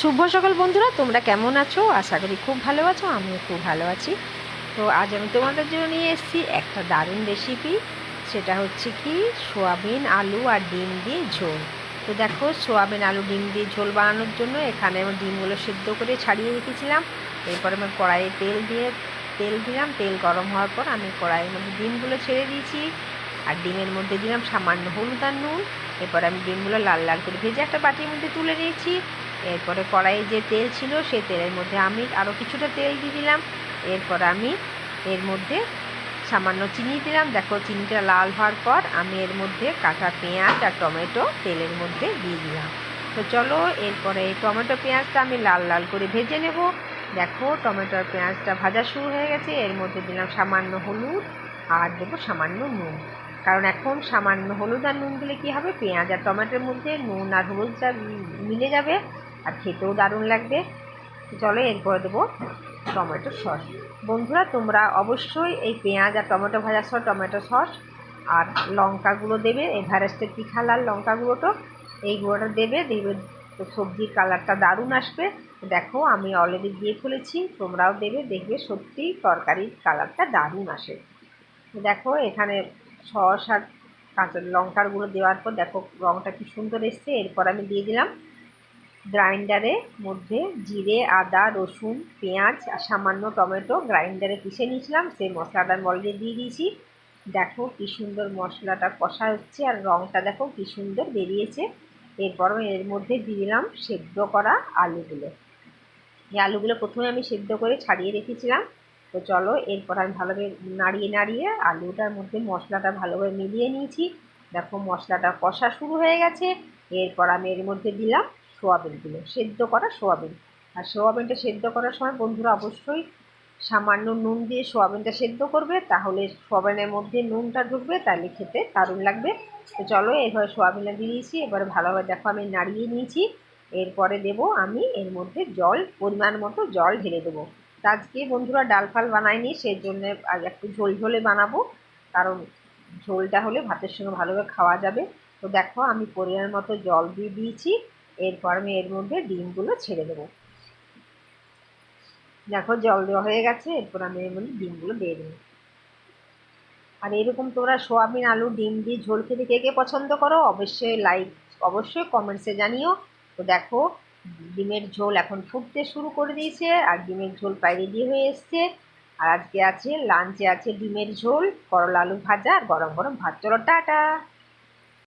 শুভ সকাল বন্ধুরা, তোমরা কেমন আছো? আশা করি খুব ভালো আছো, আমিও খুব ভালো আছি। তো আজ আমি তোমাদের জন্য নিয়ে এসেছি একটা দারুণ রেসিপি সেটা হচ্ছে কি? সোয়াবিন, আলু আর ডিম দিয়ে ঝোল। তো দেখো, সোয়াবিন, আলু, ডিম দিয়ে ঝোল বানানোর জন্য এখানে আমি ডিমগুলো সিদ্ধ করে ছাড়িয়ে রেখেছিলাম। এরপর আমি কড়াইয়ে তেল দিয়ে, তেল দিলাম। তেল গরম হওয়ার পর আমি কড়াইয়ের মধ্যে ডিমগুলো ছেড়ে দিয়েছি। আর ডিমের মধ্যে দিলাম সামান্য হলুদ আর নুন। এরপর আমি ডিমগুলো লাল লাল করে ভেজে একটা বাটির মধ্যে তুলে নিয়েছি। এরপরে কড়াইয়ে যে তেল ছিল সেই তেলের মধ্যে আমি আরও কিছুটা তেল দিয়ে দিলাম। এরপর আমি এর মধ্যে সামান্য চিনি দিলাম। দেখো, চিনিটা লাল হওয়ার পর আমি এর মধ্যে কাঁচা পেঁয়াজ আর টমেটো তেলের মধ্যে দিয়ে দিলাম। তো চলো, এরপরে টমেটো পেঁয়াজটা আমি লাল লাল করে ভেজে নেব। দেখো, টমেটোর পেঁয়াজটা ভাজা শুরু হয়ে গেছে। এর মধ্যে দিলাম সামান্য হলুদ আর দেবো সামান্য নুন। কারণ এখন সামান্য হলুদ আর নুন দিলে কী হবে? পেঁয়াজ আর টমেটোর মধ্যে নুন আর হলুদটা মিলে যাবে। আর খেতেও দারুণ লাগবে। চলো এরপরে দেবো টমেটো সস। বন্ধুরা, তোমরা অবশ্যই এই পেঁয়াজ আর টমেটো ভাজা সস, টমেটো সস আর লঙ্কাগুলো দেবে। এভারেস্টের তিখা লাল লঙ্কা গুঁড়োটো এই গুঁড়োটা দেবে দেবে তো সবজির কালারটা দারুণ আসবে। দেখো, আমি অলরেডি দিয়ে ফেলেছি, তোমরাও দেবে, দেখবে সত্যি তরকারির কালারটা দারুণ আসে। দেখো, এখানে সস আর কাঁচা লঙ্কার গুঁড়ো দেওয়ার পর দেখো রঙটা কি সুন্দর এসছে। এরপর আমি দিয়ে দিলাম গ্রাইন্ডারে মধ্যে জিরে, আদা, রসুন, পেঁয়াজ আর সামান্য টমেটো গ্রাইন্ডারে পিষে নিয়েছিলাম। সেই মশলাটা অলরেডি দিয়ে দিয়েছি। দেখো কি সুন্দর মশলাটা কষা হচ্ছে আর রঙটা দেখো কি সুন্দর বেরিয়েছে। এরপর এর মধ্যে দিয়ে দিলাম সেদ্ধ করা আলুগুলো। এই আলুগুলো প্রথমে আমি সেদ্ধ করে ছাড়িয়ে রেখেছিলাম। তো চলো, এরপর আমি ভালোভাবে নাড়িয়ে নাড়িয়ে আলুটার মধ্যে মশলাটা ভালোভাবে মিলিয়ে নিয়েছি। দেখো মশলাটা কষা শুরু হয়ে গেছে। এরপর আমি এর মধ্যে দিলাম সোয়াবিনগুলো সেদ্ধ করা সোয়াবিন। আর সোয়াবিনটা সেদ্ধ করার সময় বন্ধুরা অবশ্যই সামান্য নুন দিয়ে সোয়াবিনটা সেদ্ধ করবে, তাহলে সোয়াবিনের মধ্যে নুনটা ঢুকবে, তাহলে খেতে দারুণ লাগবে। তো চলো এভাবে সোয়াবিনটা দিয়ে দিয়েছি, এবারে ভালোভাবে দেখো আমি নাড়িয়ে নিয়েছি। এরপরে দেব আমি এর মধ্যে জল, পরিমাণ মতো জল ঢেলে দেবো। আজকে বন্ধুরা ডাল ফাল বানাইনি সেই জন্য আজ একটু ঝোল ঝোলে বানাবো, কারণ ঝোলটা হলে ভাতের সঙ্গে ভালোভাবে খাওয়া যাবে। তো দেখো আমি পরিমাণ মতো জল দিয়ে দিয়েছি। এরপর আমি এর মধ্যে ডিমগুলো ছেড়ে দেবো। দেখো জল দেওয়া হয়ে গেছে, এরপর আমি এর মধ্যে ডিমগুলো দিয়ে দেবো। আর এরকম তোমরা সোয়াবিন, আলু, ডিম দিয়ে ঝোল খেতে কে কে পছন্দ করো, অবশ্যই লাইক অবশ্যই কমেন্টসে জানিও। তো দেখো, ডিমের ঝোল এখন ফুটতে শুরু করে দিয়েছে, আর ডিমের ঝোল প্রায় রেডি হয়ে এসছে। আর আজকে আছে লাঞ্চে আছে ডিমের ঝোল, করলা আলু ভাজা, আর গরম গরম ভাত। চলো, টাটা!